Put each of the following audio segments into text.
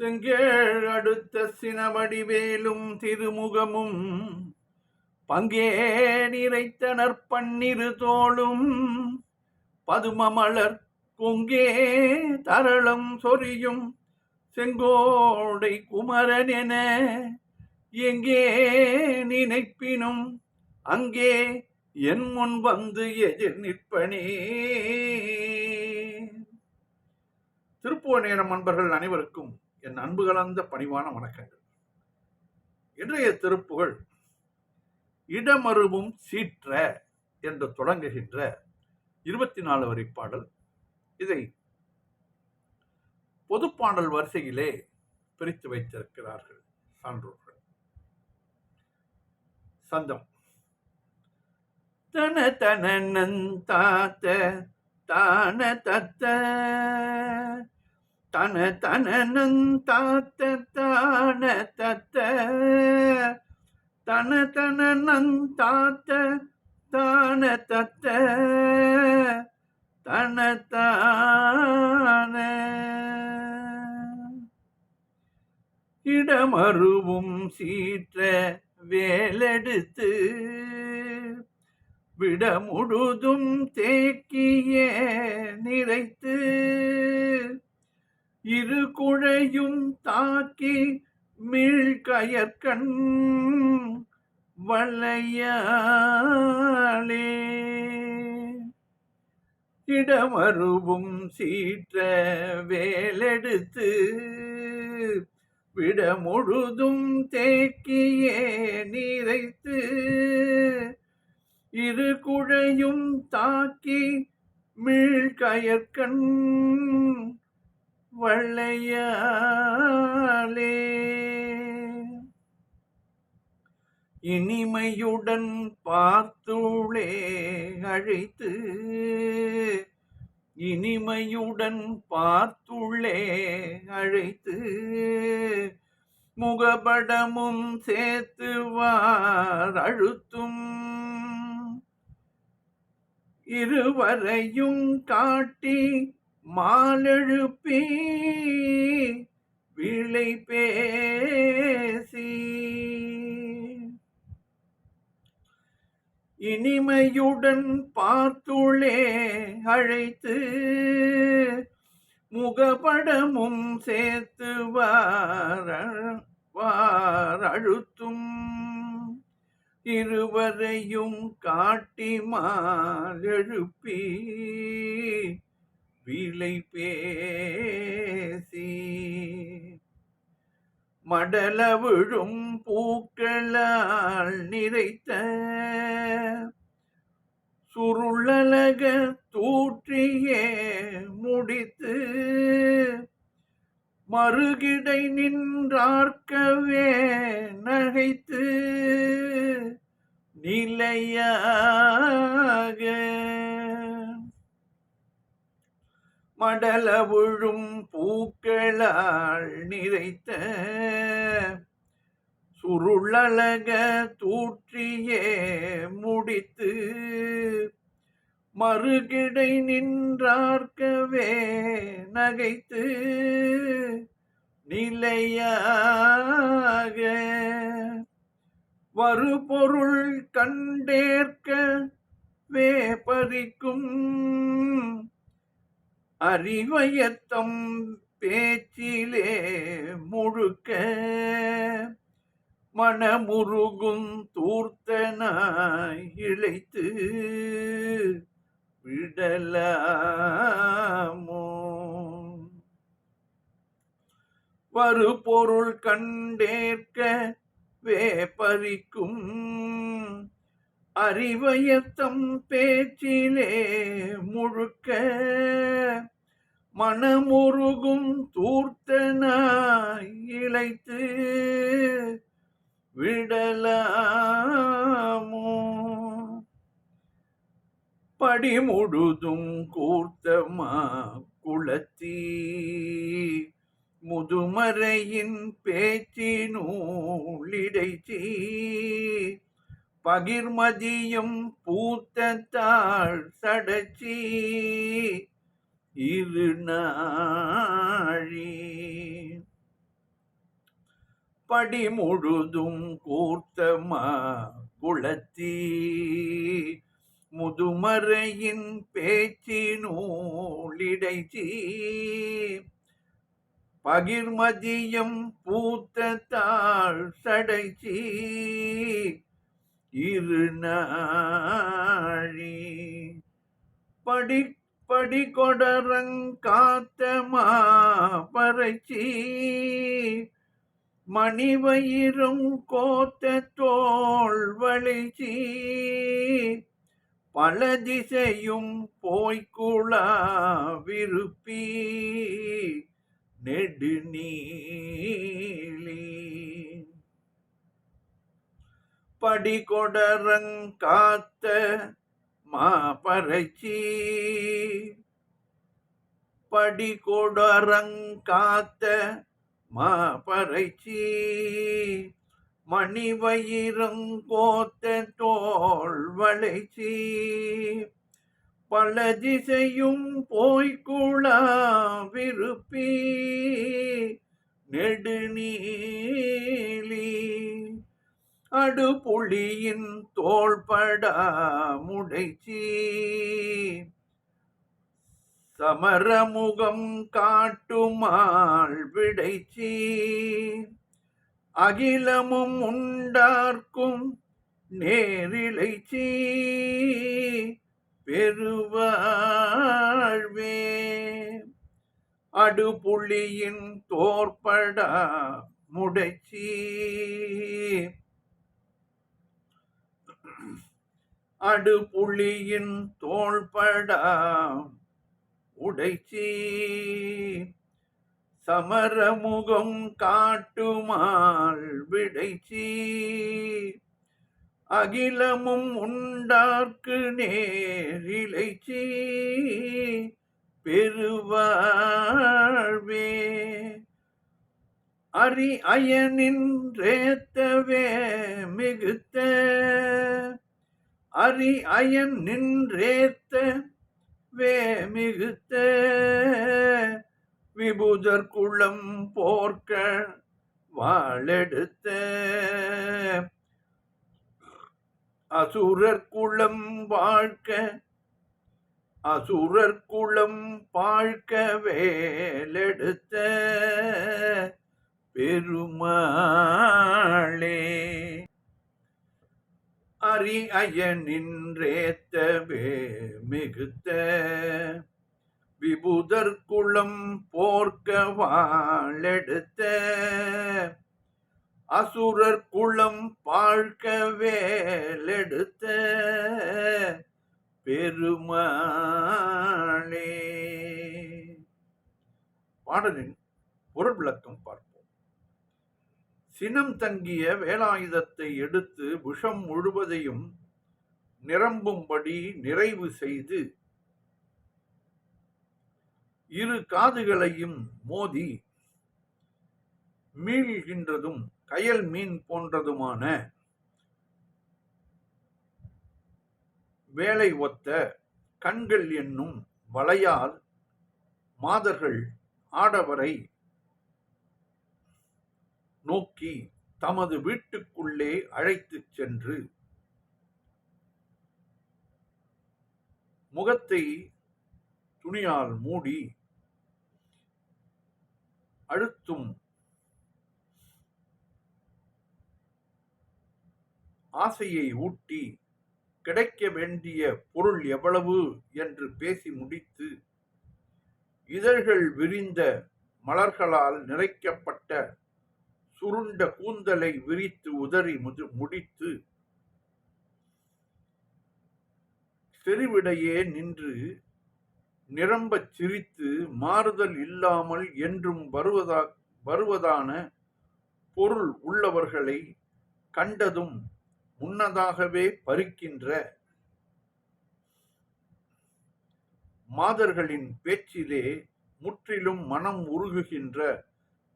செங்கேழ் அடுத்த சினவடிவேலும் திருமுகமும் பங்கே நிறைத்த நற்பன்னிரு தோளும் பதுமமலர் கொங்கே தரளம் சொரியும் செங்கோடை குமரன் என எங்கே நினைப்பினும் அங்கே என் முன் வந்து எதிர் நிற்பனே. திருப்புவ நேரம் அன்பர்கள் அனைவருக்கும் என் அன்பு கலந்த பணிவான வணக்கங்கள். இன்றைய திருப்புகழ் இடமருவும் சீற்ற என்று தொடங்குகின்ற இருபத்தி நாலு வரி பாடல். இதை பொதுப்பாடல் வரிசையிலே பிரித்து வைத்திருக்கிறார்கள் சான்றோர்கள். சந்தம் தன தன நந்தாத்த தான தத்த தன தனனும் தாத்த தான தத்த. தன தனனும் தாத்த தான தத்த. தன தான. இடமருவும் சீற்ற வேலெடுத்து விட முழுதும் தேக்கிய நிறைத்து இரு குழையும் தாக்கி மீழ்கயற்கண் வளையாளே. இடமருவும் சீற்ற வேலெடுத்து விட முழுதும் தேக்கியே நீரைத்து இரு குழையும் தாக்கி மீழ்கயற்கண் வள்ளையாலே இனிமையுடன் பார்த்துளே அழைத்து இனிமையுடன் பார்த்துள்ளே அழைத்து முகபடமும் சேர்த்துவார் அழுத்தும். இருவரையும் காட்டி மாலெழுப்பி விளை பேசி. இனிமையுடன் பார்த்துளே அழைத்து முகபடமும் சேர்த்து வார வார் இருவரையும் காட்டி மாலெழுப்பி பிழை பேசி. மடல விழும் பூக்களால் நிறைத்த சுருளலக தூற்றியே முடித்து. மறுகிடை நின்றார்க்கவே நகைத்து. நிலையா மடல விழும் பூக்களால் நிறைத்த சுருளழக தூற்றியே முடித்து மறுகிடை நின்றார்க்கவே நகைத்து நிலையாக வருபொருள் கண்டேற்க வேபரிக்கும் அறிவயத்தம் பேச்சிலே முழுக்க மனமுருகும் தூர்த்தனாய் இழைத்து விடலாமோ? வருபொருள் கண்டேற்க வேப்பறிக்கும் அறிவயத்தம் பேச்சிலே முழுக்க மனமுருகும் தூர்த்தனாய் இழைத்து விடலாமோ? படி முழுதும் கூர்த்தமா குளத்தி முதுமறையின் பேச்சினூளிடைச்சி பகிர்மதியும் பூத்தத்தாள் சடச்சி இரு நாழி. படி முழுதும் கூர்த்தமா குளத்தி முதுமறையின் பேச்சினூலிடைச்சி பகிர்மதியம் பூத்தத்தாள் சடைச்சி சடைச்சி இருநாழி. படி படி கொடரங்காத்த பறைச்சி மணிவயிரும் கோத்த தோல் வளைச்சி. பல திசையும் போய்க்குளா விருப்பி. நெடுநீலி படிகொடரங்காத்த மாபரச்சி படிகொடரங்காத்த மாபரச்சி மணிவயிரங்கோத்த தோல் வளைச்சி. பல திசையும் போய்குழா விருப்பி. நெடுநீலி அடுப்புளியின் தோள்படா முடைச்சி. சமரமுகம் காட்டுமாள் விடைச்சி. அகிலமும் உண்டார்க்கும் நேரிழைச்சி. பெருவாழ்வே. அடுப்புளியின் தோற்படா முடைச்சி. அடுபுள்ளியின் தோள்படா உடைச்சி. சமரமுகம் காட்டுமாள் விடைச்சி. அகிலமும் உண்டார்க்கு நேரிலைச்சி பெருவாழ்வே. அரி அயனின் ரேத்தவே மிகுத்த. அரி அயன் நின்றேத்த வே மிகுத்த விபுதர் குளம் போர்க்க வாழெடுத்த அசுரர் குளம் வாழ்க்க அசுரர் குளம் பாழ்க்க வேலெடுத்த பெருமாளே. அரி அயனின்றேத்தவே மிகுத்த விபுதர் குளம் போர்க்க வாழெடுத்த அசுரர் குளம் பாழ்க்க வேலெடுத்த. பெருமாளே பாடலின் பொருள் விளக்கம் பார்ப்போம். சினம் தங்கிய வேலாயுதத்தை எடுத்து விஷம் முழுவதையும் நிரம்பும்படி நிறைவு செய்து இரு காதுகளையும் மோதி மீள்கின்றதும் கயல் மீன் போன்றதுமான வேலை ஒத்த கண்கள் என்னும் வளையால் மாதர்கள் ஆடவரை நோக்கி தமது வீட்டுக்குள்ளே அழைத்துச் சென்று முகத்தை துணியால் மூடி அழுத்தும் ஆசையை ஊட்டி கிடைக்க வேண்டிய பொருள் எவ்வளவு என்று பேசி முடித்து இதழ்கள் விரிந்த மலர்களால் நிறைக்கப்பட்ட சுருண்ட கூந்தலை விரித்து உதறி முது முடித்து தெருவிடையே நின்று நிரம்பச் சிரித்து மாறுதல் இல்லாமல் என்றும் வருவதா வருவதான பொருள் உள்ளவர்களை கண்டதும் முன்னதாகவே பறிக்கின்ற மாதர்களின் பேச்சிலே முற்றிலும் மனம் உருகுகின்ற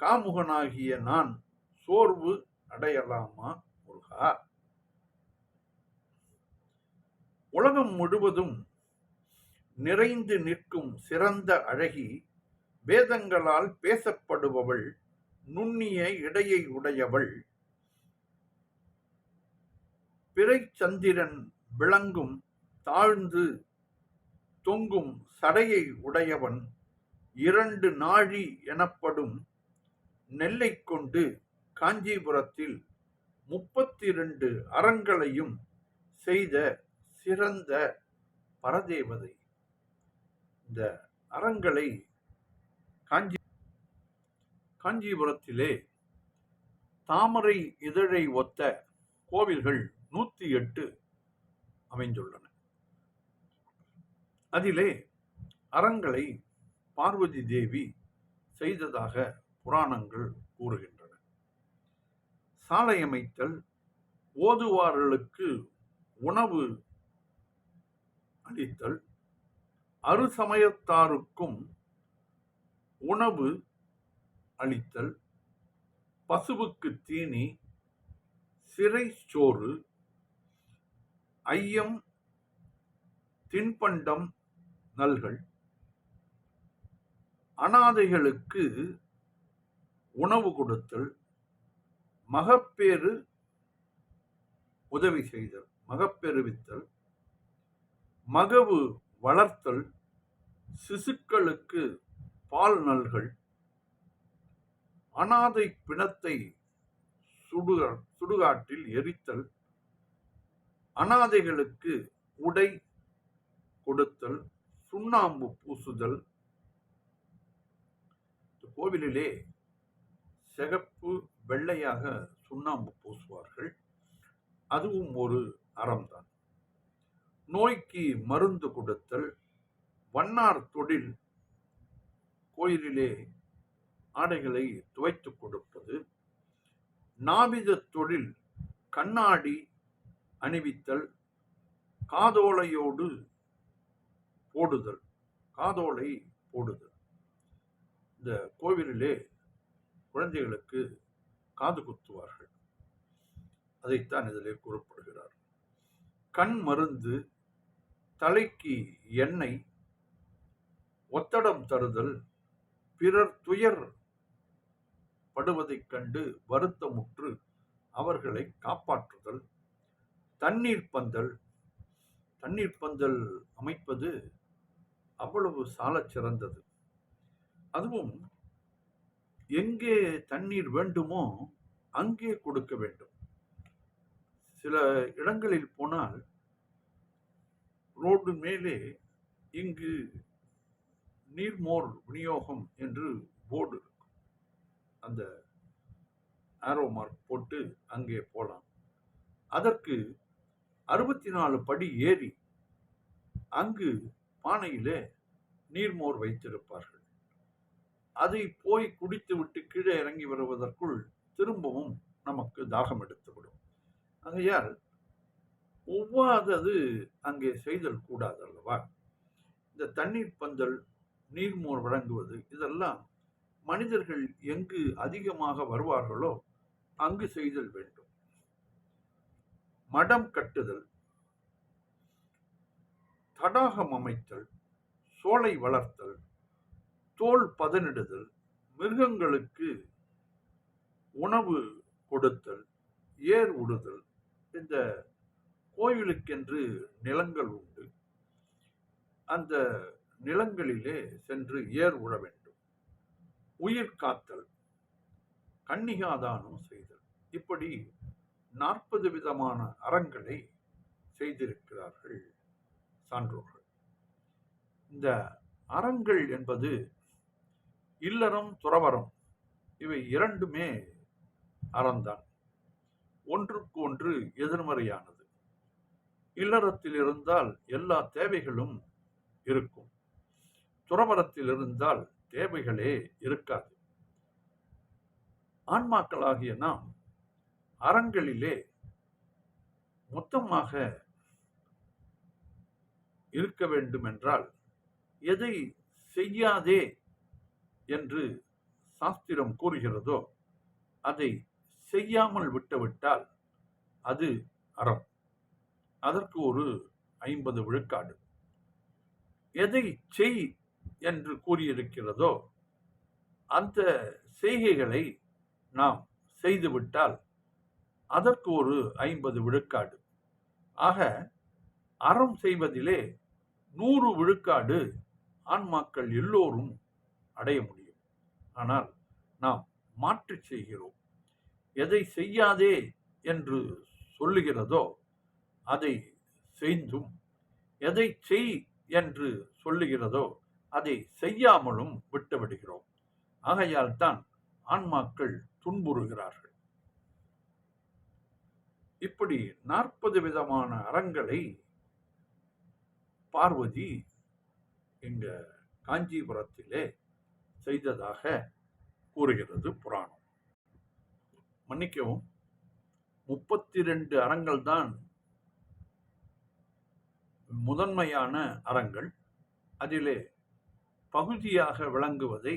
காமுகனாகிய நான். சோர்வு அடையலாமா முருகா? உலகம் முழுவதும் நிறைந்து நிற்கும் சிறந்த அழகி வேதங்களால் பேசப்படுபவள் நுண்ணிய இடையை உடையவள். பிறைச்சந்திரன் விளங்கும் தாழ்ந்து தொங்கும் சடையை உடையவன் இரண்டு நாழி எனப்படும் நெல்லை கொண்டு காஞ்சிபுரத்தில் முப்பத்தி ரெண்டு அறங்களையும் செய்த சிறந்த பரதேவதை. இந்த அறங்களை காஞ்சி காஞ்சிபுரத்திலே தாமரை இதழை ஒத்த கோவில்கள் நூற்றி எட்டு அமைந்துள்ளன. அதிலே அறங்களை பார்வதி தேவி செய்ததாக புராணங்கள் கூறுகின்றன. சாலை அமைத்தல் ஓதுவார்களுக்கு உணவு அளித்தல் அருசமயத்தாருக்கும் உணவு அளித்தல் பசுவுக்கு தீனி சிறை சோறு ஐயம் தின்பண்டம் நல்கள். அனாதைகளுக்கு உணவு கொடுத்தல் மகப்பேறு உதவி செய்தல் மகப்பெருவித்தல் மகவு வளர்த்தல் சிசுக்களுக்கு பால் நல்கள் அனாதை பிணத்தை சுடுகா சுடுகாட்டில் எரித்தல் அனாதைகளுக்கு உடை கொடுத்தல் சுண்ணாம்பு பூசுதல் இந்த கோவிலிலே சிகப்பு வெள்ளையாக சுண்ணாம்பு பூசுவார்கள். அதுவும் ஒரு அறம்தான். நோய்க்கு மருந்து கொடுத்தல் வண்ணார் தொழில் கோயிலிலே ஆடைகளை துவைத்து கொடுப்பது நாவித தொழில் கண்ணாடி அணிவித்தல் காதோலையோடு போடுதல் காதோலை போடுதல். இந்த கோவிலிலே குழந்தைகளுக்கு காது குத்துவார்கள். அதைத்தான் இதிலே கூறப்படுகிறார். கண் மருந்து தலைக்கு எண்ணெய் ஒத்தடம் தருதல் பிறர் துயர் படுவதைக் கண்டு வருத்தமுற்று அவர்களை காப்பாற்றுதல் தண்ணீர் பந்தல். தண்ணீர் பந்தல் அமைப்பது அவ்வளவு சால சிறந்தது. அதுவும் எங்கே தண்ணீர் வேண்டுமோ அங்கே கொடுக்க வேண்டும். சில இடங்களில் போனால் ரோடு மேலே இங்கு நீர்மோர் விநியோகம் என்று போர்டு இருக்கும். அந்த ஆரோ மார்க் போட்டு அங்கே போகலாம். அதற்கு அறுபத்தி நாலு படி ஏறி அங்கு பானையிலே நீர்மோர் வைத்திருப்பார்கள். அதை போய் குடித்து விட்டு கீழே இறங்கி வருவதற்குள் திரும்பவும் நமக்கு தாகம் எடுத்துவிடும். ஆகையால் ஒவ்வாதது அங்கே செய்தல் கூடாது அல்லவா? இந்த தண்ணீர் பந்தல் நீர்மோர் வழங்குவது இதெல்லாம் மனிதர்கள் எங்கு அதிகமாக வருவார்களோ அங்கு செய்தல் வேண்டும். மடம் கட்டுதல் தடாகம் அமைத்தல் சோலை வளர்த்தல் தோல் பதனிடுதல் மிருகங்களுக்கு உணவு கொடுத்தல் ஏர் உடுதல் இந்த கோயிலுக்கென்று நிலங்கள் உண்டு. அந்த நிலங்களிலே சென்று ஏர் உழ வேண்டும். உயிர் காத்தல் கன்னிகாதானம் செய்தல். இப்படி நாற்பது விதமான அறங்களை செய்திருக்கிறார்கள் சான்றோர்கள். இந்த அறங்கள் என்பது இல்லறம் துறவரம் இவை இரண்டுமே அறந்தான். ஒன்றுக்கு ஒன்று எதிர்மறையானது. இல்லறத்தில் இருந்தால் எல்லா தேவைகளும் இருக்கும். துறவரத்தில் இருந்தால் தேவைகளே இருக்காது. ஆன்மாக்களாகிய நாம் அறங்களிலே மொத்தமாக இருக்க வேண்டும் என்றால் எதை செய்யாதே என்று சாஸ்திரம் கூறுகிறதோ அதை செய்யாமல் விட்டுவிட்டால் அது அறம். அதற்கு ஒரு ஐம்பது விழுக்காடு. எதை செய் என்று கூறியிருக்கிறதோ அந்த செய்கைகளை நாம் செய்துவிட்டால் அதற்கு ஒரு ஐம்பது விழுக்காடு. ஆக அறம் செய்வதிலே நூறு விழுக்காடு ஆன்மாக்கள் எல்லோரும் அடைய முடியும். ஆனால் நாம் மாற்றி செய்கிறோம். எதை செய்யாதே என்று சொல்லுகிறதோ அதை செய்தும் எதை செய் என்று சொல்லுகிறதோ அதை செய்யாமலும் விட்டுவிடுகிறோம் ஆகையால் தான் ஆன்மாக்கள் துன்புறுகிறார்கள். இப்படி நாற்பது விதமான அறங்களை பார்வதி இங்க காஞ்சிபுரத்திலே செய்ததாக கூறுகிறது புராணம். மன்னிக்கவும் முப்பத்தி ரெண்டு அறங்கள் தான் முதன்மையான அறங்கள். அதிலே பகுதியாக விளங்குவதை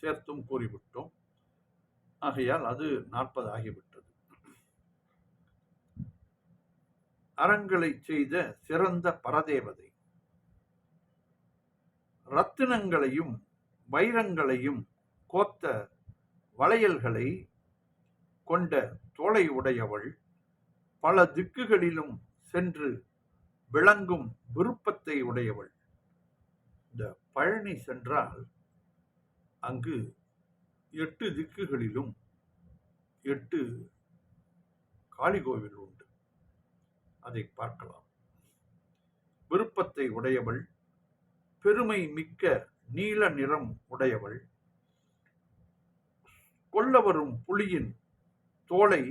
சேர்த்தும் கூறிவிட்டோம். ஆகையால் அது நாற்பது ஆகிவிட்டது. அறங்களை செய்த சிறந்த பரதேவதை. ரத்தினங்களையும் வைரங்களையும் கோத்த வளையல்களை கொண்ட தோளை உடையவள் பல திக்குகளிலும் சென்று விளங்கும் விருப்பத்தை உடையவள். இந்த பழனி சென்றால் அங்கு எட்டு திக்குகளிலும் எட்டு காளி கோவில் உண்டு. அதை பார்க்கலாம். விருப்பத்தை உடையவள் பெருமை மிக்க நீல நிறம் உடையவள். கொல்ல வரும் புலியின் தோலை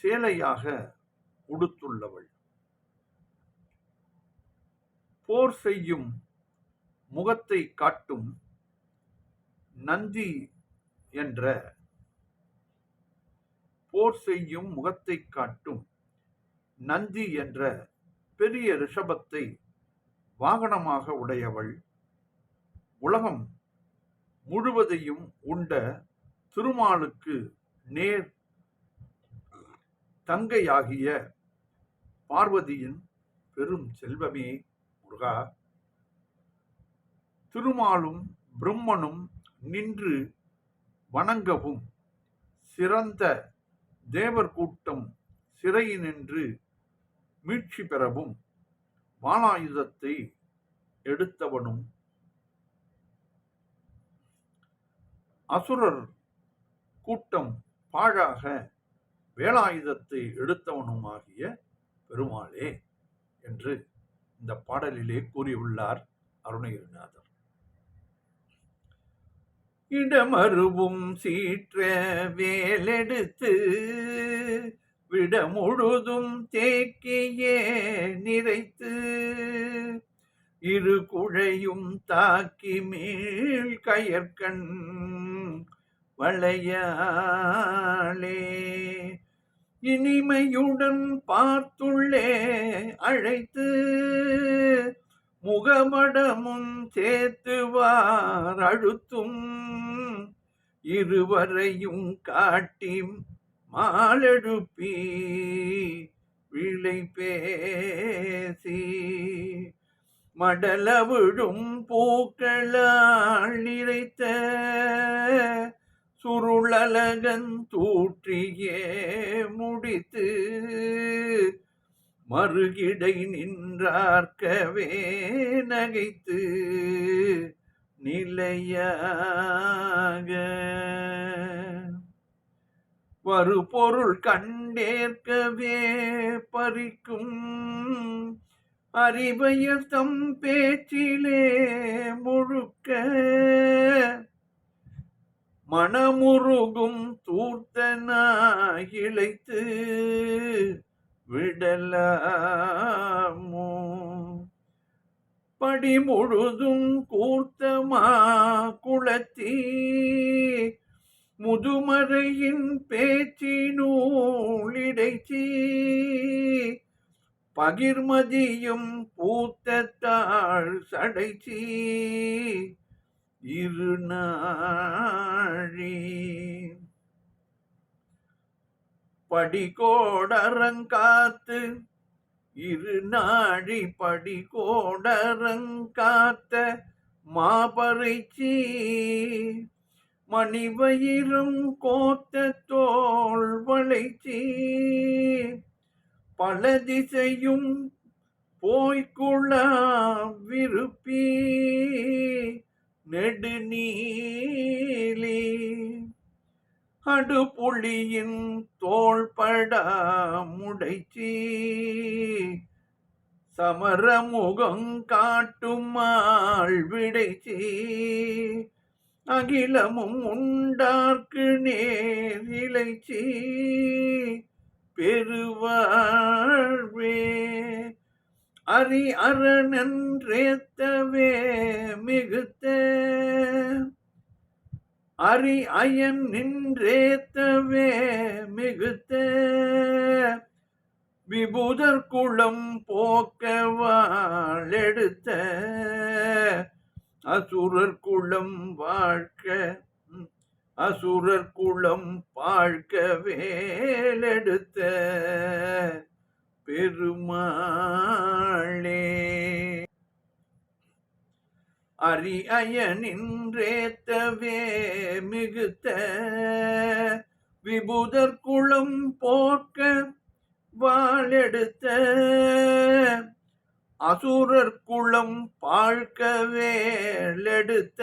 சேலையாக உடுத்துள்ளவள். போர் செய்யும் முகத்தை காட்டும் நந்தி என்ற போர் செய்யும் முகத்தை காட்டும் நந்தி என்ற பெரிய ரிஷபத்தை வாகனமாக உடையவள். உலகம் முழுவதையும் உண்ட திருமாலுக்கு நேர் தங்கையாகிய பார்வதியின் பெரும் செல்வமே முருகா. திருமாலும் பிரம்மனும் நின்று வணங்கவும் சிறந்த தேவர் கூட்டம் சிறையினின்று மீட்சி பெறவும் வாளாயுதத்தை எடுத்தவனும் அசுரர் கூட்டம் பாழாக வேலாயுதத்தை எடுத்தவனுமாகிய பெருமாளே என்று இந்த பாடலிலே கூறியுள்ளார் அருணகிரிநாதர். இடமருவும் சீற்ற வேலெடுத்து விட முழுதும் தேக்கியே நிறைத்து இரு குழையும் தாக்கி மேல் கயற்கண் வளையாளே. இனிமையுடன் பார்த்துள்ளே அழைத்து முகமடமும் சேர்த்துவார் அழுத்தும். இருவரையும் காட்டி மாலெடுப்பி விளை பேசி. மடல விழும் பூக்களால் நிறைத்த சுருளலகன் தூற்றியே முடித்து மறுகிடை நின்றார்க்கவே நகைத்து நிலையாக. வருபொருள் கண்டேற்கவே பறிக்கும் அறிவையர் தம் பேச்சிலே முழுக்க. மனமுருகும் தூர்த்தனாயிழைத்து விடலாமோ? படி முழுதும் கூர்த்தமா குளத்தி முதுமறையின் பேச்சினூளிடைச்சி பகிர்மதியும் பூத்தத்தாள் சடைச்சி இருநாழி படிகோடரங்காத்து இரு நாழி படிகோடரங்காத்த மாபறைச்சி மணிவயிரும் கோத்த தோல் வளைச்சி பல திசையும் போய்க்குள்ள விருப்பி நெடுநீலி. அடுப்புளியின் தோள்பட முடைச்சி சமரமுகம் காட்டும் விடைச்சி. அகிலமும் உண்டார்க்கு நேரிழைச்சி பெருவாழ்வே. அரி அரணன்றேத்தவே மிகுத்த. அரி அயன் நின்றேத்தவே மிகுத்த. விபுதர் குளம் போக்க வாழெடுத்த அசுரர் குளம் வாழ்க்க அசுரர் குளம் வாழ்க்க வேலெடுத்த பெருமாளே. அரி அயனின்றேத்தவே மிகுத்த விபுதர் குளம் போக்க வாழெடுத்த அசுரர் குளம் பாழ்க்க வேலெடுத்த